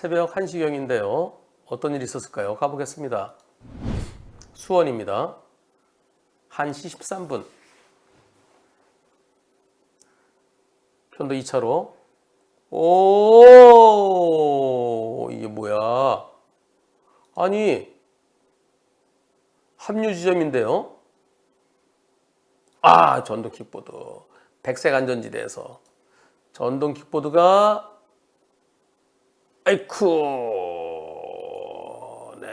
새벽 1시경인데요. 어떤 일이 있었을까요? 가보겠습니다. 수원입니다. 1시 13분. 편도 2차로. 오, 이게 뭐야? 아니, 합류 지점인데요. 아, 전동 킥보드. 백색 안전지대에서 전동 킥보드가 아이쿠 네.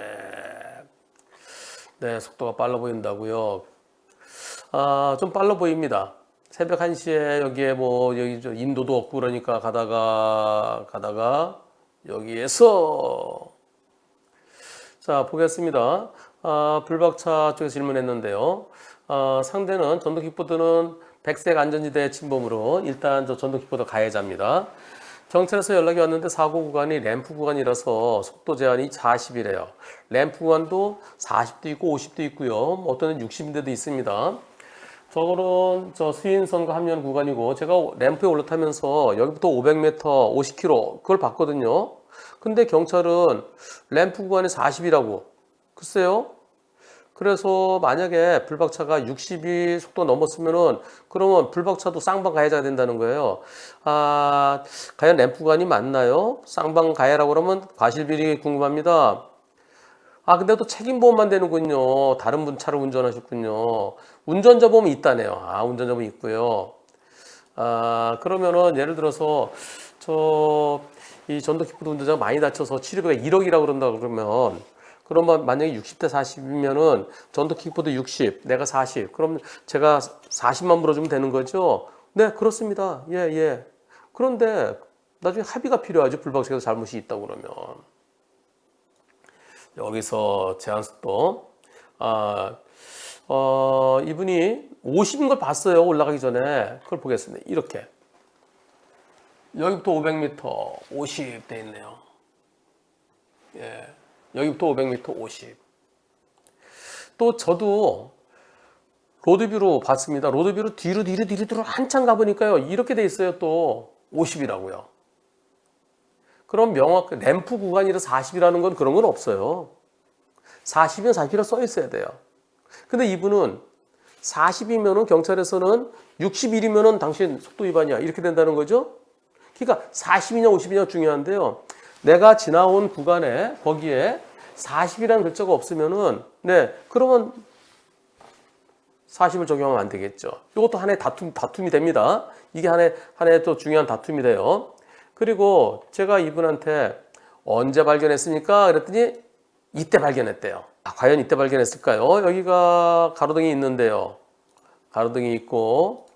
네, 속도가 빨라 보인다고요. 아, 좀 빨라 보입니다. 새벽 1시에 여기에 뭐 여기 저 인도도 없고 그러니까 가다가 가다가 여기에서 자, 보겠습니다. 아, 불박차 쪽에 질문했는데요. 아, 상대는 전동 킥보드는 백색 안전지대 침범으로 일단 저 전동 킥보드 가해자입니다. 경찰에서 연락이 왔는데 사고 구간이 램프 구간이라서 속도 제한이 40이래요. 램프 구간도 40도 있고 50도 있고요. 뭐 어떤 데는 60인데도 있습니다. 저거는 저 수인선과 합류하는 구간이고 제가 램프에 올라타면서 여기부터 500m, 50km 그걸 봤거든요. 근데 경찰은 램프 구간이 40이라고. 글쎄요. 그래서 만약에 불박차가 60이 속도 넘었으면은 그러면 불박차도 쌍방 가해자가 된다는 거예요. 아, 과연 램프 구간이 맞나요? 쌍방 가해라고 그러면 과실비리 궁금합니다. 아, 근데 또 책임보험만 되는군요. 다른 분 차를 운전하셨군요. 운전자 보험이 있다네요. 아, 운전자 보험 있고요. 아, 그러면은 예를 들어서 저 이 전도킥보드 운전자가 많이 다쳐서 치료비가 1억이라고 그런다 그러면 그러면 만약에 60대 40이면은 전도 킥보드 60, 내가 40. 그럼 제가 40만 물어주면 되는 거죠? 네, 그렇습니다. 예, 예. 그런데 나중에 합의가 필요하죠. 불박차에서 잘못이 있다고 그러면. 여기서 제한속도. 아, 어, 이분이 50인 걸 봤어요. 올라가기 전에. 그걸 보겠습니다. 이렇게. 여기부터 500m 50 돼 있네요. 예. 여기부터 500m 50. 또 저도 로드뷰로 봤습니다. 로드뷰로 뒤로 뒤로 뒤로 뒤로 한참 가보니까요. 이렇게 돼 있어요. 또 50이라고요. 그럼 명확 램프 구간이라 40이라는 건 그런 건 없어요. 40이면 40이라 써 있어야 돼요. 근데 이분은 40이면은 경찰에서는 61이면은 당신 속도 위반이야. 이렇게 된다는 거죠. 그러니까 40이냐 50이냐 중요한데요. 내가 지나온 구간에 거기에 40이라는 글자가 없으면은 네 그러면 40을 적용하면 안 되겠죠. 이것도 하나의 다툼 다툼이 됩니다. 이게 하나의 하나의 또 중요한 다툼이 돼요. 그리고 제가 이분한테 언제 발견했습니까? 그랬더니 이때 발견했대요. 아, 과연 이때 발견했을까요? 여기가 가로등이 있는데요. 가로등이 있고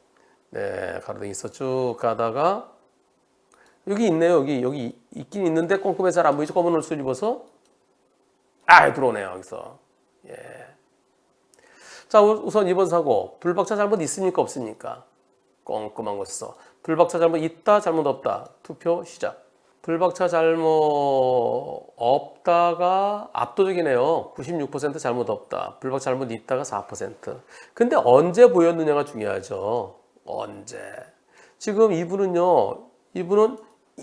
네 가로등이 있어 쭉 가다가 여기 있네요. 여기 여기 있긴 있는데 꼼꼼해 잘안 보이죠? 검은 옷을 입어서 아 들어오네요. 여기서 예. 자 우선 이번 사고 불박차 잘못 있습니까 없습니까? 꼼꼼한 것에서 불박차 잘못 있다 잘못 없다 투표 시작. 불박차 잘못 없다가 압도적이네요. 96% 잘못 없다. 불박차 잘못 있다가 4%. 근데 언제 보였느냐가 중요하죠. 언제. 지금 이분은요. 이분은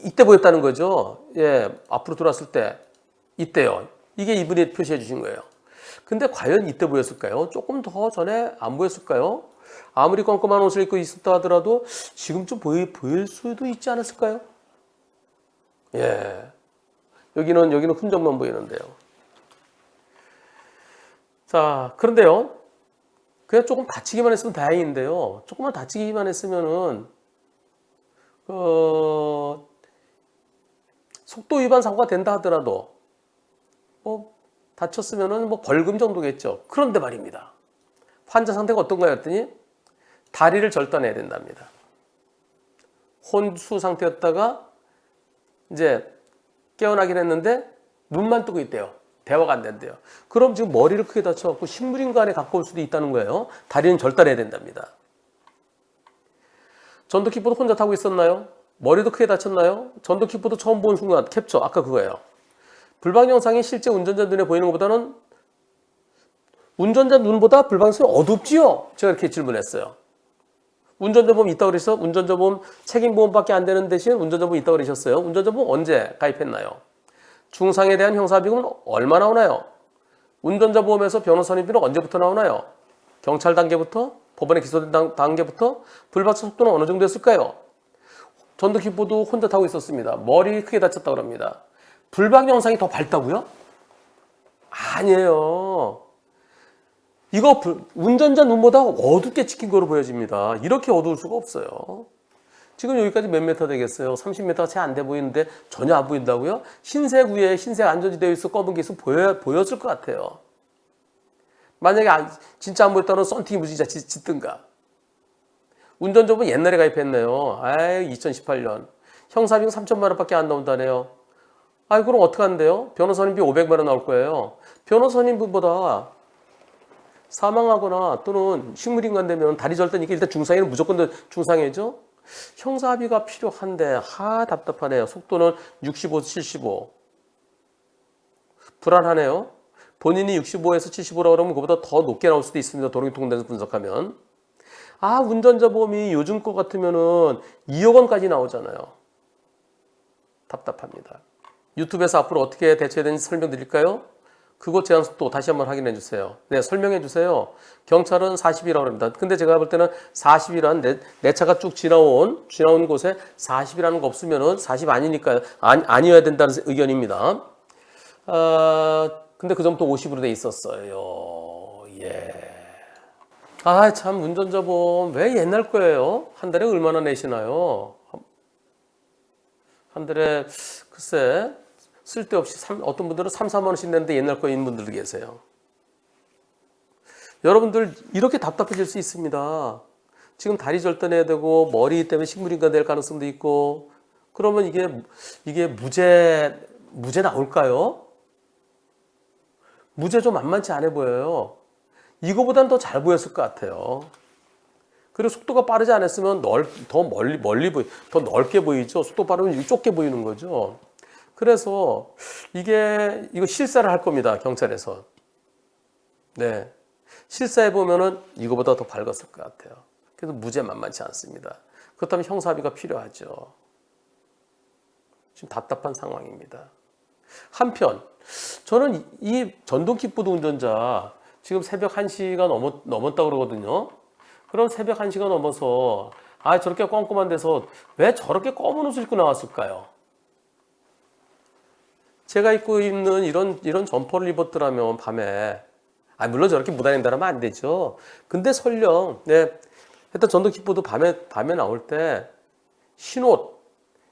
이때 보였다는 거죠. 예, 앞으로 돌았을 때 이때요. 이게 이분이 표시해 주신 거예요. 근데 과연 이때 보였을까요? 조금 더 전에 안 보였을까요? 아무리 꼼꼼한 옷을 입고 있었다 하더라도 지금쯤 보이, 보일 수도 있지 않았을까요? 예. 여기는, 여기는 흔적만 보이는데요. 자, 그런데요. 그냥 조금 다치기만 했으면 다행인데요. 조금만 다치기만 했으면은, 그, 속도 위반 사고가 된다 하더라도, 뭐, 다쳤으면은 뭐 벌금 정도겠죠. 그런데 말입니다. 환자 상태가 어떤가요? 했더니, 다리를 절단해야 된답니다. 혼수 상태였다가, 이제 깨어나긴 했는데 눈만 뜨고 있대요. 대화가 안 된대요. 그럼 지금 머리를 크게 다쳐갖고 식물인간에 가까울 수도 있다는 거예요. 다리는 절단해야 된답니다. 전도 킥보드 혼자 타고 있었나요? 머리도 크게 다쳤나요? 전도 킥보드 처음 본 순간 캡처 아까 그거예요. 불방 영상이 실제 운전자 눈에 보이는 것보다는 운전자 눈보다 불방 영상이 어둡지요? 제가 이렇게 질문했어요. 운전자 보험 있다고 그러셔서 운전자 보험 책임 보험밖에 안 되는 대신 운전자 보험 있다고 그러셨어요. 운전자 보험 언제 가입했나요? 중상에 대한 형사비용은 얼마 나오나요? 운전자 보험에서 변호사 선임비는 언제부터 나오나요? 경찰 단계부터? 법원에 기소된 단- 단계부터? 불박차 속도는 어느 정도 였을까요? 전도 기포도 혼자 타고 있었습니다. 머리 크게 다쳤다 그럽니다. 불박 영상이 더 밝다고요? 아니에요. 이거 불- 운전자 눈보다 어둡게 찍힌 거로 보여집니다. 이렇게 어두울 수가 없어요. 지금 여기까지 몇 메터 되겠어요? 30m가 채 안 돼 보이는데 전혀 안 보인다고요? 흰색 위에 흰색 안전지대에 있어 검은 게 있으면 보여, 보였을 것 같아요. 만약에 안- 진짜 안 보였다면 썬팅이 무지자 짓- 짓든가. 운전자분 옛날에 가입했네요. 아이 2018년. 형사비용 3천만 원밖에 안 나온다네요. 아이 그럼 어떻게 한대요? 변호사님비 500만 원 나올 거예요. 변호사님보다 사망하거나 또는 식물인간 되면 다리 절단이니까 일단 중상에는 무조건 중상해죠. 형사비가 필요한데 하 답답하네요. 속도는 65, 75. 불안하네요. 본인이 65에서 75라고 그러면 그보다 더 높게 나올 수도 있습니다. 도로교통공단에서 분석하면. 아 운전자 보험이 요즘 거 같으면 은 2억 원까지 나오잖아요. 답답합니다. 유튜브에서 앞으로 어떻게 대처해야 되는지 설명드릴까요? 그곳 제한 속도 다시 한번 확인해 주세요. 네, 설명해 주세요. 경찰은 40이라고 합니다. 근데 제가 볼 때는 40이란 내, 내 차가 쭉 지나온 지나온 곳에 40이라는 거 없으면은 40 아니니까 아니, 아니어야 된다는 의견입니다. 아, 근데 그 전부터 50으로 돼 있었어요. 예. 아, 참 운전자 보험 왜 옛날 거예요? 한 달에 얼마나 내시나요? 한 달에 글쎄 쓸데없이 삼- 어떤 분들은 3, 4만 원씩 내는데 옛날 거인 분들도 계세요. 여러분들 이렇게 답답해질 수 있습니다. 지금 다리 절단해야 되고 머리 때문에 식물인간 될 가능성도 있고 그러면 이게 이게 무죄 무죄 나올까요? 무죄 좀 만만치 않아 보여요. 이거보단 더 잘 보였을 것 같아요. 그리고 속도가 빠르지 않았으면 넓, 더 멀리 멀리 보이, 더 넓게 보이죠. 속도 빠르면 좁게 보이는 거죠. 그래서 이게 이거 실사를 할 겁니다. 경찰에서. 네. 실사해 보면은 이거보다 더 밝았을 것 같아요. 그래서 무죄 만만치 않습니다. 그렇다면 형사비가 필요하죠. 지금 답답한 상황입니다. 한편 저는 이- 이 전동 킥보드 운전자 지금 새벽 1시가 넘었, 넘었다 그러거든요. 그럼 새벽 1시가 넘어서 아 저렇게 꼼꼼한 데서 왜 저렇게 검은 옷을 입고 나왔을까요? 제가 입고 있는 이런 이런 점퍼를 입었더라면 밤에 아 물론 저렇게 무단횡단하면 안 되죠. 근데 설령 네 일단 전동 킥보드 밤에 밤에 나올 때 흰옷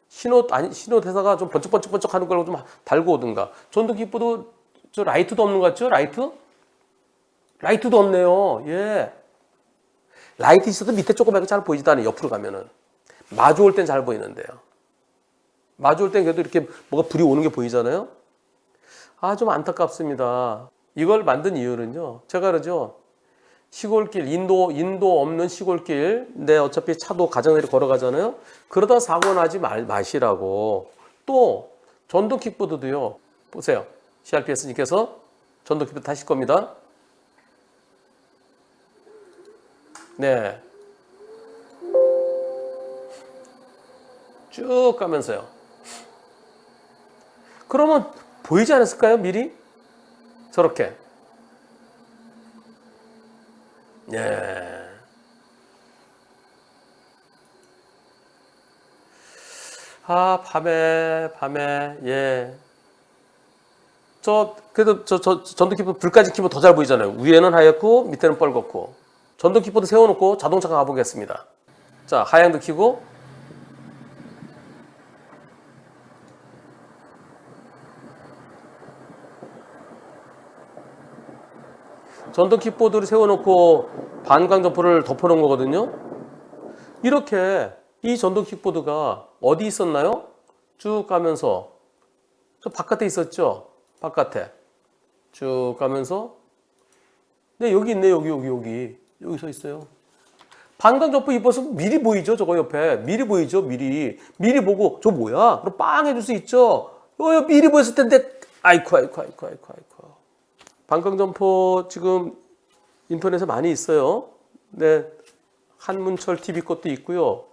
흰옷 아니 흰옷 회사가 좀 번쩍번쩍번쩍 하는 걸좀 달고 오든가 전동 킥보드 저 라이트도 없는 것 같죠? 라이트? 라이트도 없네요. 예. 라이트 있어도 밑에 조그맣게 잘 보이지도 않아요. 옆으로 가면은 마주 올 땐 잘 보이는데요. 마주 올 땐 그래도 이렇게 뭐가 불이 오는 게 보이잖아요. 아, 좀 안타깝습니다. 이걸 만든 이유는요. 제가 그러죠. 시골길, 인도, 인도 없는 시골길, 내 어차피 차도 가장자리 걸어가잖아요. 그러다 사고 나지 말, 마시라고. 또, 전동 킥보드도요. 보세요. CRPS님께서 전동 킥보드 타실 겁니다. 네. 쭉 가면서요. 그러면 보이지 않았을까요? 미리? 저렇게. 예. 아, 밤에, 밤에, 예. 저, 그래도 저, 저, 전동 키보드 불까지 키면 더 잘 보이잖아요. 위에는 하얗고, 밑에는 뻘겋고. 전동 키보드 세워놓고 자동차 가보겠습니다. 자, 하향도 키고, 전동 킥보드를 세워놓고 반광 점퍼를 덮어놓은 거거든요. 이렇게 이 전동 킥보드가 어디 있었나요? 쭉 가면서 저 바깥에 있었죠. 바깥에 쭉 가면서 네 여기 있네 여기 여기 여기 여기 서 있어요. 반광 점퍼 입어서 미리 보이죠 저거 옆에 미리 보이죠 미리 미리 보고 저 뭐야? 그럼 빵 해줄 수 있죠. 어 미리 보였을 텐데 아이쿠 아이쿠 아이쿠 아이쿠 아이쿠. 반광점포 지금 인터넷에 많이 있어요. 네, 한문철 TV 것도 있고요.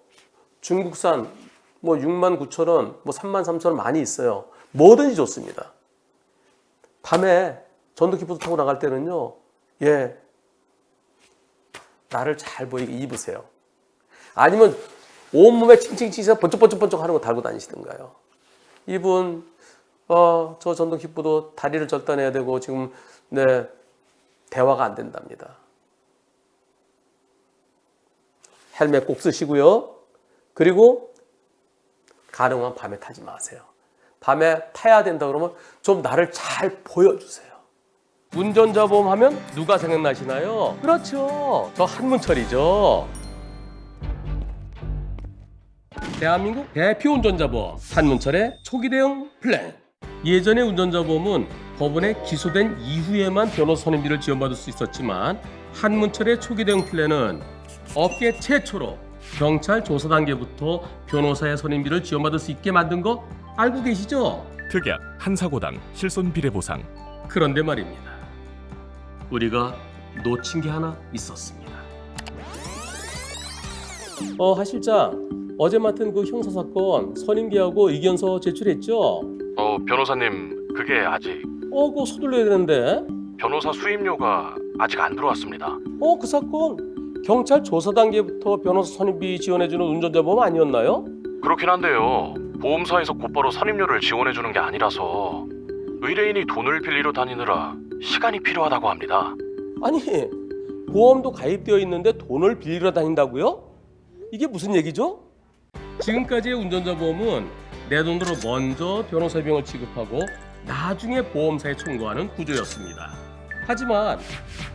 중국산 뭐 6만 9천 원, 뭐 3만 3천 원 많이 있어요. 뭐든지 좋습니다. 밤에 전동키보드 타고 나갈 때는요, 예, 나를 잘 보이게 입으세요. 아니면 온몸에 칭칭칭해서 번쩍번쩍번쩍 하는 거 달고 다니시던가요. 이분, 어, 저 전동키보드 다리를 절단해야 되고 지금, 네, 대화가 안 된답니다. 헬멧 꼭 쓰시고요. 그리고 가능한 밤에 타지 마세요. 밤에 타야 된다 그러면 좀 나를 잘 보여주세요. 운전자 보험 하면 누가 생각나시나요? 그렇죠. 저 한문철이죠. 대한민국 대표 운전자 보험 한문철의 초기 대응 플랜. 예전의 운전자 보험은 법원에 기소된 이후에만 변호사 선임비를 지원받을 수 있었지만 한문철의 초기 대응 플랜은 업계 최초로 경찰 조사 단계부터 변호사의 선임비를 지원받을 수 있게 만든 거 알고 계시죠? 특약 한 사고당 실손 비례 보상 그런데 말입니다. 우리가 놓친 게 하나 있었습니다. 어, 하 실장. 어제 맡은 그 형사 사건 선임기하고 의견서 제출했죠? 어, 변호사님, 그게 아직 어, 그거 서둘러야 되는데. 변호사 수임료가 아직 안 들어왔습니다. 어, 그 사건 경찰 조사 단계부터 변호사 선임비 지원해주는 운전자 보험 아니었나요? 그렇긴 한데요. 보험사에서 곧바로 선임료를 지원해 주는 게 아니라서 의뢰인이 돈을 빌리러 다니느라 시간이 필요하다고 합니다. 아니, 보험도 가입되어 있는데 돈을 빌리러 다닌다고요? 이게 무슨 얘기죠? 지금까지의 운전자 보험은 내 돈으로 먼저 변호사 비용을 지급하고 나중에 보험사에 청구하는 구조였습니다. 하지만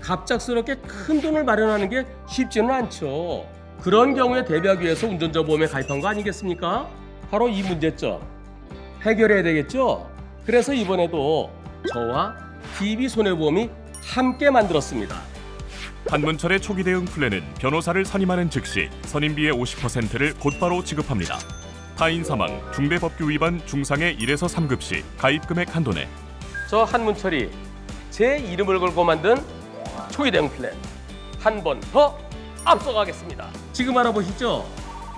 갑작스럽게 큰 돈을 마련하는 게 쉽지는 않죠. 그런 경우에 대비하기 위해서 운전자 보험에 가입한 거 아니겠습니까? 바로 이 문제점 해결해야 되겠죠? 그래서 이번에도 저와 DB 손해보험이 함께 만들었습니다. 한문철의 초기 대응 플랜은 변호사를 선임하는 즉시 선임비의 50%를 곧바로 지급합니다. 타인 사망, 중대법규 위반 중상의 1에서 3급 시 가입 금액 한도 내 저 한문철이 제 이름을 걸고 만든 초기 대응 플랜 한 번 더 앞서가겠습니다. 지금 알아보시죠.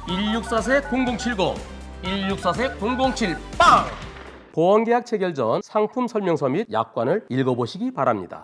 1644-0070, 1644-007 빵! 보험계약 체결 전 상품 설명서 및 약관을 읽어보시기 바랍니다.